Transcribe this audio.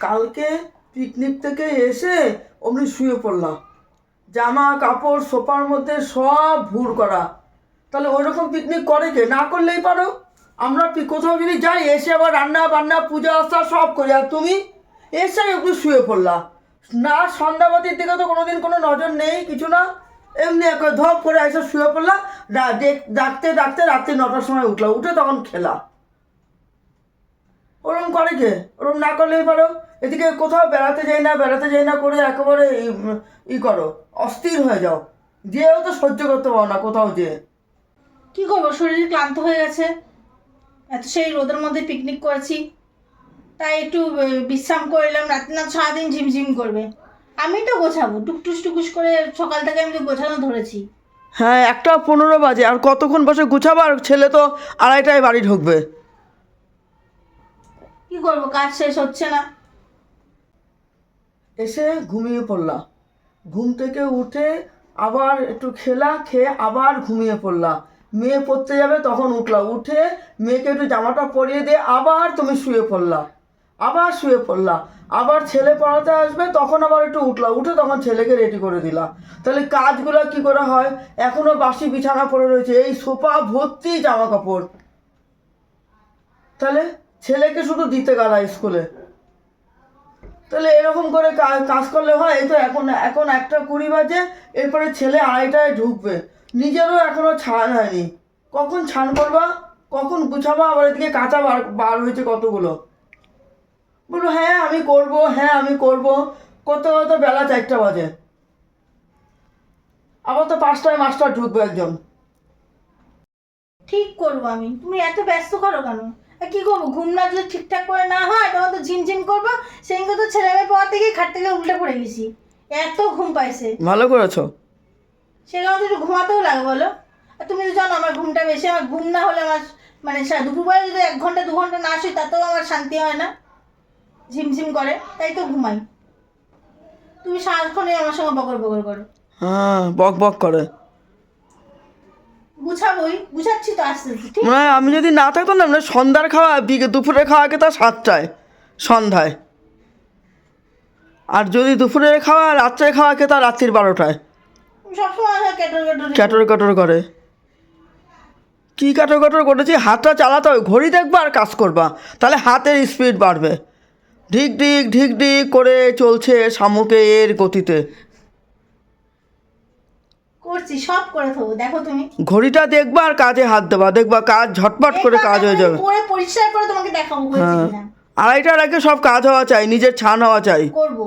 কালকে পিকনিক থেকে এসে অমনি শুয়ে পড়লাম। জামা কাপড়, সোফার মধ্যে সব ভুর করা। তাহলে ওই রকম পিকনিক করে কে? না করলেই পারো। আমরা কোথাও যদি যাই, এসে আবার রান্না বান্না, পূজা আস্থা সব করি। আর তুমি? এসে একটু শুয়ে পড়লা। না, সন্ধ্যাবাতির দিকে তো কোনোদিন কোনো নজর নেই, কিছু না। এমনি একবার ধপ করে এসে শুয়ে পড়লা। ডাকতে ডাকতে রাত্রি নটার সময় উঠলা। উঠে তখন খেলা। ওরম করে কে? ওরম না করলেই পারো। এদিকে কোথাও বেড়াতে যাই না বেড়াতে যাই না করে একেবারে ই- ই করো অস্থির হয়ে যাও। যেও তো সহ্য করতে পারো না কোথাও যেয়ে। কি করব? শরীর ক্লান্ত হয়ে গেছে। এত সেই রোদের মধ্যে পিকনিক করেছি। তাই একটু বিশ্রাম করলাম রাতে না সারাদিন ঝিমঝিম করবে। আমি তো গোছাবো। টুকটুস টুকুস করে সকাল থেকে আমি তো গোছানো ধরেছি। হ্যাঁ একটা পনেরো বাজে। আর কতক্ষণ বসে গুছাবার ছেলে তো আড়াইটায় বাড়ি ঢুকবে। কি করব? কাজ শেষ হচ্ছে না। এসে ঘুমিয়ে পড়লা। ঘুম থেকে উঠে আবার একটু খেলা খেয়ে আবার ঘুমিয়ে পড়লা। মেয়ে পড়তে যাবে তখন উঠলা। উঠে মেয়েকে একটু জামাটা পরিয়ে দিয়ে আবার তুমি শুয়ে পড়লা। আবার শুয়ে পড়লা। আবার ছেলে পড়াতে আসবে তখন আবার একটু উঠলা। উঠে তখন ছেলেকে রেডি করে দিলা। তাহলে কাজগুলো কি করে হয়? এখনও বাসি বিছানা পড়ে রয়েছে। এই সোফা ভর্তি জামা কাপড় তাহলে ছেলেকে শুধু দিতে গেলা স্কুলে। তাহলে এরকম করে কাজ করলে হয়, এই তো এখন এখন একটা কুড়ি বাজে, এরপরে ছেলে আড়াইটায় ঢুকবে। নিজেরও এখনও ছান হয়নি। কখন ছান করবা? কখন গুছাবা? আবার এদিকে কাঁচা বার বার হয়েছে কতগুলো? বলব হ্যাঁ আমি করব হ্যাঁ আমি করব। করতে করতে বেলা চারটা বাজে। আবার তো পাঁচটায় মাস্টার ঢুকবে একজন। ঠিক করব আমি। তুমি এত ব্যস্ত করো কেন? কি করব? ঘুম না যদি ঠিকঠাক করে না হয় তখন তো ঝিমঝিম করব। সেদিনকে তো ছেলে মেয়ে পাওয়ার থেকে খাট থেকে উল্টে পড়ে গেছি। এত ঘুম পাইছে। ভালো করেছ? সে কারণে তো একটু ঘুমাতেও লাগে বলো। আর তুমি তো জানো আমার ঘুমটা বেশি আমার ঘুম না হলে আমার মানে দুপুরবেলা যদি এক ঘণ্টা দু ঘণ্টা না আসি তাতেও আমার শান্তি হয় না। ঝিমঝিম করে তাই তো ঘুমাই। তুমি সারাক্ষণই আমার সঙ্গে বকর বকর করো। হ্যাঁ বক বক করে। গুছাবোই গুছাচ্ছি তো আস্তে আস্তে ঠিক মানে আমি যদি না থাকতাম না মানে সন্ধ্যার খাওয়া বিকে দুপুরে খাওয়া খেতাম সাতটায় সন্ধ্যায়। আর যদি দুপুরে খাওয়া রাত্রে খাওয়া খেতাম রাত্রির বারোটায়। ক্যাটর ক্যাটর করে। কী কাটর কাটর করেছি? হাতটা চালাতে হবে। ঘড়ি দেখবা আর কাজ করবা। তাহলে হাতের স্পিড বাড়বে। ঢিক ঢিক ঢিক ঢিক করে চলছে শামুকের গতিতে। করছি সব করে থবো দেখো তুমি। ঘড়িটা দেখবা আর কাজে হাত দেবা দেখবা কাজ ঝটপট করে কাজ হয়ে যাবে। পরে পরিষ্কার করে তোমাকে দেখাবো হ্যাঁ। আড়াইটার আগে সব কাজ হওয়া চাই নিজের ছান হওয়া চাই। করব।